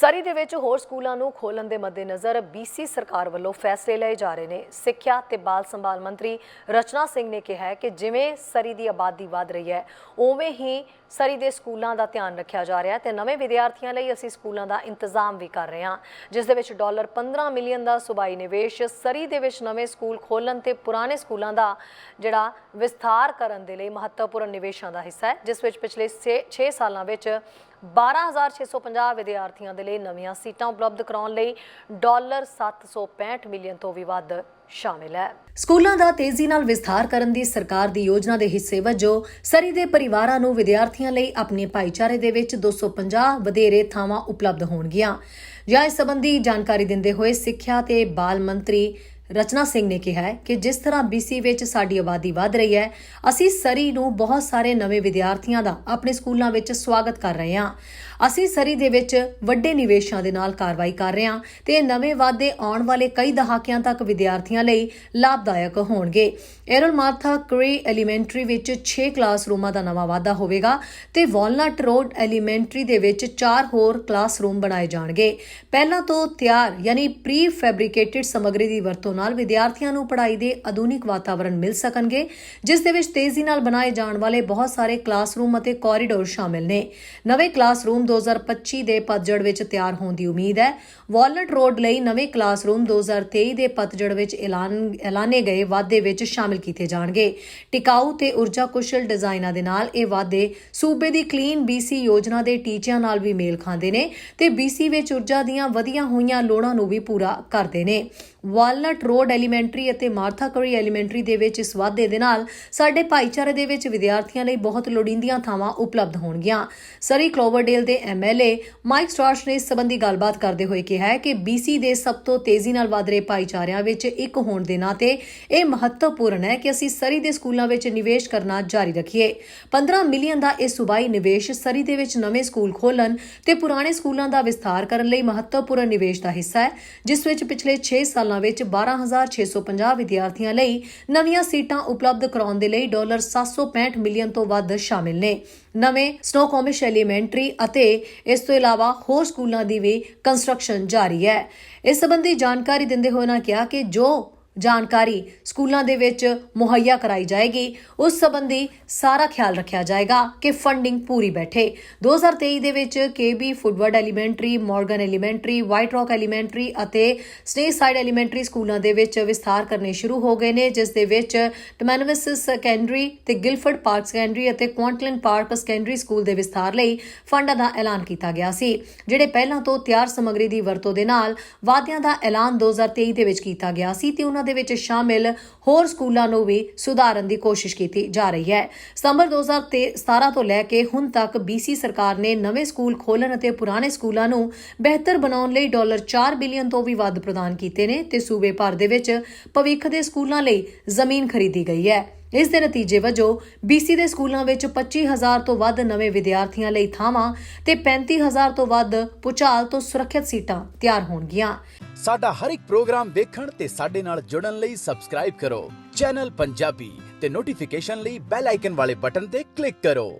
ਸਰੀ ਦੇ ਵਿੱਚ ਹੋਰ ਸਕੂਲਾਂ ਨੂੰ ਖੋਲਣ ਦੇ ਮੱਦੇਨਜ਼ਰ ਬੀਸੀ ਸਰਕਾਰ ਵੱਲੋਂ ਫੈਸਲੇ ਲਏ ਜਾ ਰਹੇ ਨੇ। ਸਿੱਖਿਆ ਤੇ ਬਾਲ ਸੰਭਾਲ ਮੰਤਰੀ ਰਚਨਾ ਸਿੰਘ ਨੇ ਕਿਹਾ ਹੈ ਕਿ ਜਿਵੇਂ ਸਰੀ ਦੀ ਆਬਾਦੀ ਵਧ ਰਹੀ ਹੈ, ਉਵੇਂ ਹੀ ਸਰੀ ਦੇ ਸਕੂਲਾਂ ਦਾ ਧਿਆਨ ਰੱਖਿਆ ਜਾ ਰਿਹਾ ਹੈ ਤੇ ਨਵੇਂ ਵਿਦਿਆਰਥੀਆਂ ਲਈ ਅਸੀਂ ਸਕੂਲਾਂ ਦਾ ਇੰਤਜ਼ਾਮ ਵੀ ਕਰ ਰਹੇ ਹਾਂ। ਜਿਸ ਦੇ ਵਿੱਚ ਡਾਲਰ 15 ਮਿਲੀਅਨ ਦਾ ਸੁਬਾਈ ਨਿਵੇਸ਼, ਸਰੀ ਦੇ ਵਿੱਚ ਨਵੇਂ ਸਕੂਲ ਖੋਲਣ ਤੇ ਪੁਰਾਣੇ ਸਕੂਲਾਂ ਦਾ ਜਿਹੜਾ ਵਿਸਥਾਰ ਕਰਨ ਦੇ ਲਈ ਮਹੱਤਵਪੂਰਨ ਨਿਵੇਸ਼ਾਂ ਦਾ ਹਿੱਸਾ ਹੈ, ਜਿਸ ਵਿੱਚ ਪਿਛਲੇ 6 ਸਾਲਾਂ ਵਿੱਚ 12650 ਵਿਦਿਆਰਥੀਆਂ ਦੇ ਲਈ ਨਵੀਆਂ ਸੀਟਾਂ ਉਪਲਬਧ ਕਰਾਉਣ ਲਈ ਡਾਲਰ 765 ਮਿਲੀਅਨ ਤੋਂ ਵੀ ਵੱਧ ਸ਼ਾਮਿਲ ਹੈ। ਸਕੂਲਾਂ ਦਾ ਤੇਜ਼ੀ ਨਾਲ ਵਿਸਥਾਰ ਕਰਨ ਦੀ ਸਰਕਾਰ ਦੀ ਯੋਜਨਾ ਦੇ ਹਿੱਸੇ ਵਜੋਂ ਸਰੀ ਦੇ ਪਰਿਵਾਰਾਂ ਨੂੰ ਵਿਦਿਆਰਥੀਆਂ ਲਈ ਆਪਣੇ ਭਾਈਚਾਰੇ ਦੇ ਵਿੱਚ 250 ਵਧੇਰੇ ਥਾਵਾਂ ਉਪਲਬਧ ਹੋਣਗੀਆਂ। ਜਾਂ ਇਸ ਸੰਬੰਧੀ ਜਾਣਕਾਰੀ ਦਿੰਦੇ ਹੋਏ ਸਿੱਖਿਆ ਤੇ ਬਾਲ ਮੰਤਰੀ ਰਚਨਾ ਸਿੰਘ ਨੇ ਕਿਹਾ ਹੈ ਕਿ ਜਿਸ ਤਰ੍ਹਾਂ BC ਵਿੱਚ ਸਾਡੀ ਆਬਾਦੀ ਵਧ ਰਹੀ ਹੈ, ਅਸੀਂ ਸਰੀ ਨੂੰ ਬਹੁਤ ਸਾਰੇ ਨਵੇਂ ਵਿਦਿਆਰਥੀਆਂ ਦਾ ਆਪਣੇ ਸਕੂਲਾਂ ਵਿੱਚ ਸਵਾਗਤ ਕਰ ਰਹੇ ਹਾਂ। ਅਸੀਂ ਸਰੀ ਦੇ ਵਿੱਚ ਵੱਡੇ ਨਿਵੇਸ਼ਾਂ ਦੇ ਨਾਲ ਕਾਰਵਾਈ ਕਰ ਰਹੇ ਹਾਂ ਤੇ ਇਹ ਨਵੇਂ ਵਾਅਦੇ ਆਉਣ ਵਾਲੇ ਕਈ ਦਹਾਕਿਆਂ ਤੱਕ ਵਿਦਿਆਰਥੀਆਂ ਲਈ ਲਾਭਦਾਇਕ ਹੋਣਗੇ। ਐਰਲ ਮਾਰਥਾ ਕ੍ਰੇ ਐਲੀਮੈਂਟਰੀ ਵਿੱਚ 6 ਕਲਾਸਰੂਮਾਂ ਦਾ ਨਵਾਂ ਵਾਅਦਾ ਹੋਵੇਗਾ ਤੇ ਵਾਲਨਟ ਰੋਡ ਐਲੀਮੈਂਟਰੀ ਦੇ ਵਿੱਚ 4 ਹੋਰ ਕਲਾਸਰੂਮ ਬਣਾਏ ਜਾਣਗੇ। ਪਹਿਲਾਂ ਤੋਂ ਤਿਆਰ, ਯਾਨੀ ਪ੍ਰੀ ਫੈਬਰਿਕੇਟਿਡ ਸਮੱਗਰੀ ਦੀ ਵਰਤੋਂ ਨਾਲ ਵਿਦਿਆਰਥੀਆਂ ਨੂੰ ਪੜ੍ਹਾਈ ਦੇ ਆਧੁਨਿਕ ਵਾਤਾਵਰਣ ਮਿਲ ਸਕਣਗੇ, ਜਿਸ ਦੇ ਵਿੱਚ ਤੇਜ਼ੀ ਨਾਲ ਬਣਾਏ ਜਾਣ ਵਾਲੇ ਬਹੁਤ ਸਾਰੇ ਕਲਾਸਰੂਮ ਅਤੇ ਕੋਰੀਡੋਰ ਸ਼ਾਮਿਲ ਨੇ। ਨਵੇਂ ਕਲਾਸਰੂਮ 2025 ਦੇ ਪਤਝੜ ਵਿੱਚ ਤਿਆਰ ਹੋਣ ਦੀ ਉਮੀਦ ਹੈ। ਵਾਲਨਟ ਰੋਡ ਲਈ ਨਵੇਂ ਕਲਾਸਰੂਮ 2023 ਦੇ ਪਤਝੜ ਵਿੱਚ ਐਲਾਨ, ਐਲਾਨੇ ਗਏ ਵਾਅਦੇ ਵਿੱਚ ਸ਼ਾਮਿਲ ਕੀਤੇ ਜਾਣਗੇ। ਟਿਕਾਊ ਤੇ ਊਰਜਾ ਕੁਸ਼ਲ ਡਿਜ਼ਾਈਨਾਂ ਦੇ ਨਾਲ ਇਹ ਵਾਅਦੇ ਸੂਬੇ ਦੀ ਕਲੀਨ BC ਯੋਜਨਾ ਦੇ ਟੀਚਿਆਂ ਨਾਲ ਵੀ ਮੇਲ ਖਾਂਦੇ ਨੇ ਤੇ BC ਵਿੱਚ ਊਰਜਾ ਦੀਆਂ ਵਧੀਆਂ ਹੋਈਆਂ ਲੋੜਾਂ ਨੂੰ ਵੀ ਪੂਰਾ ਕਰਦੇ ਨੇ। ਵਾਲਨਟ ਰੋਡ ਐਲੀਮੈਂਟਰੀ ਅਤੇ ਮਾਰਥਾ ਕਰੀ ਐਲੀਮੈਂਟਰੀ ਦੇ ਵਿੱਚ ਇਸ ਵਾਧੇ ਦੇ ਨਾਲ ਸਾਡੇ ਭਾਈਚਾਰੇ ਦੇ ਵਿੱਚ ਵਿਦਿਆਰਥੀਆਂ ਲਈ ਬਹੁਤ ਲੋੜੀਂਦੀਆਂ ਥਾਵਾਂ ਉਪਲਬਧ ਹੋਣਗੀਆਂ। ਸਰੀ ਕਲੋਵਰਡੇਲ ਦੇ ਐਮਐਲਏ ਮਾਈਕ ਸਟਾਰਸ ਨੇ ਇਸ ਸੰਬੰਧੀ ਗੱਲਬਾਤ ਕਰਦੇ ਹੋਏ ਕਿਹਾ ਹੈ ਕਿ BC ਦੇ ਸਭ ਤੋਂ ਤੇਜ਼ੀ ਨਾਲ ਵਧ ਰਹੇ ਭਾਈਚਾਰਿਆਂ ਵਿੱਚ ਇੱਕ ਹੋਣ ਦੇ ਨਾਤੇ ਇਹ ਮਹੱਤਵਪੂਰਨ ਹੈ ਕਿ ਅਸੀਂ ਸਰੀ ਦੇ ਸਕੂਲਾਂ ਵਿੱਚ ਨਿਵੇਸ਼ ਕਰਨਾ ਜਾਰੀ ਰੱਖੀਏ। 15 ਮਿਲੀਅਨ ਦਾ ਇਹ ਸੁਬਾਈ ਨਿਵੇਸ਼ ਸਰੀ ਦੇ ਵਿੱਚ ਨਵੇਂ ਸਕੂਲ ਖੋਲਣ ਤੇ ਪੁਰਾਣੇ ਸਕੂਲਾਂ ਦਾ ਵਿਸਥਾਰ ਕਰਨ ਲਈ ਮਹੱਤਵਪੂਰਨ ਨਿਵੇਸ਼ ਦਾ ਹਿੱਸਾ ਹੈ, ਜਿਸ ਵਿੱਚ ਪਿਛਲੇ 6 ਸਾਲ ਵਿੱਚ 12650 ਵਿਦਿਆਰਥੀਆਂ ਲਈ ਨਵੀਆਂ ਸੀਟਾਂ ਉਪਲਬਧ ਕਰਾਉਣ ਦੇ ਲਈ ਡਾਲਰ 765 ਮਿਲੀਅਨ ਤੋਂ ਵੱਧ ਸ਼ਾਮਿਲ ਨੇ। ਨਵੇਂ ਸਨੋਕੋਮਿਸ਼ ਐਲੀਮੈਂਟਰੀ ਅਤੇ ਇਸ ਤੋਂ ਇਲਾਵਾ ਹੋਰ ਸਕੂਲਾਂ ਦੀ ਵੀ ਕੰਸਟਰਕਸ਼ਨ ਜਾਰੀ ਹੈ। ਇਸ ਸੰਬੰਧੀ ਜਾਣਕਾਰੀ ਦਿੰਦੇ ਹੋਏ ਉਹਨਾਂ ਕਿਹਾ ਕਿ ਜੋ ਜਾਣਕਾਰੀ ਸਕੂਲਾਂ ਦੇ ਵਿੱਚ ਮੁਹੱਈਆ ਕਰਾਈ ਜਾਏਗੀ। ਉਸ ਸੰਬੰਧੀ ਸਾਰਾ ਖਿਆਲ ਰੱਖਿਆ ਜਾਏਗਾ ਕਿ ਫੰਡਿੰਗ ਪੂਰੀ ਬੈਠੇ। 2023 ਦੇ ਵਿੱਚ KB Woodward Elementary, Morgan Elementary, White Rock Elementary ਅਤੇ ਸਟੇ ਸਾਈਡ ਐਲੀਮੈਂਟਰੀ ਸਕੂਲਾਂ ਦੇ ਵਿੱਚ ਵਿਸਥਾਰ ਕਰਨੇ ਸ਼ੁਰੂ ਹੋ ਗਏ ਨੇ, ਜਿਸ ਦੇ ਵਿੱਚ ਟਮੈਨਵਿਸ ਸੈਕੰਡਰੀ ਤੇ ਗਿਲਫਰਡ ਪਾਰਕ ਸੈਕੰਡਰੀ ਅਤੇ ਕੁਆਂਟਲਨ ਪਾਰਕ ਸੈਕੰਡਰੀ ਸਕੂਲ ਦੇ ਵਿਸਥਾਰ ਲਈ ਫੰਡਾਂ ਦਾ ਐਲਾਨ ਕੀਤਾ ਗਿਆ ਸੀ, ਜਿਹੜੇ ਪਹਿਲਾਂ ਤੋਂ ਤਿਆਰ ਸਮੱਗਰੀ ਦੀ ਵਰਤੋਂ ਦੇ ਨਾਲ ਵਾਅਦਿਆਂ ਦਾ ਐਲਾਨ 2023 ਦੇ ਵਿੱਚ ਕੀਤਾ ਗਿਆ ਸੀ ਤੇ ਉਹਨਾਂ ਦੇ ਵਿੱਚ ਸ਼ਾਮਿਲ ਹੋਰ ਸਕੂਲਾਂ ਨੂੰ ਵੀ ਸੁਧਾਰਨ ਦੀ ਕੋਸ਼ਿਸ਼ ਕੀਤੀ ਜਾ ਰਹੀ ਹੈ। ਸਤੰਬਰ 2017 ਤੋਂ ਲੈ ਕੇ ਹੁਣ ਤੱਕ BC ਸਰਕਾਰ ਨੇ ਨਵੇਂ ਸਕੂਲ ਖੋਲਣ ਅਤੇ ਪੁਰਾਣੇ ਸਕੂਲਾਂ ਨੂੰ ਬਿਹਤਰ ਬਣਾਉਣ ਲਈ ਡਾਲਰ 4 ਬਿਲੀਅਨ ਤੋਂ ਵੀ ਵੱਧ ਪ੍ਰਦਾਨ ਕੀਤੇ ਨੇ ਤੇ ਸੂਬੇ ਭਰ ਦੇ ਵਿੱਚ ਭਵਿੱਖ ਦੇ ਸਕੂਲਾਂ ਲਈ ਜ਼ਮੀਨ ਖਰੀਦੀ ਗਈ ਹੈ। ਇਸ ਦੇ ਨਤੀਜੇ ਵਜੋਂ BC ਦੇ ਸਕੂਲਾਂ ਵਿੱਚ 25000 ਤੋਂ ਵੱਧ ਨਵੇਂ ਵਿਦਿਆਰਥੀਆਂ ਲਈ ਥਾਵਾਂ ਤੇ 35000 ਤੋਂ ਵੱਧ ਪੁਚਾਲ ਤੋਂ ਸੁਰੱਖਿਅਤ ਸੀਟਾਂ ਤਿਆਰ ਹੋਣਗੀਆਂ। ਸਾਡਾ ਹਰ ਇੱਕ ਪ੍ਰੋਗਰਾਮ ਦੇਖਣ ਤੇ ਸਾਡੇ ਨਾਲ ਜੁੜਨ ਲਈ ਸਬਸਕ੍ਰਾਈਬ ਕਰੋ। ਚੈਨਲ ਪੰਜਾਬੀ ਤੇ ਨੋਟੀਫਿਕੇਸ਼ਨ ਲਈ ਬੈਲ ਆਈਕਨ ਵਾਲੇ ਬਟਨ ਤੇ ਕਲਿੱਕ ਕਰੋ।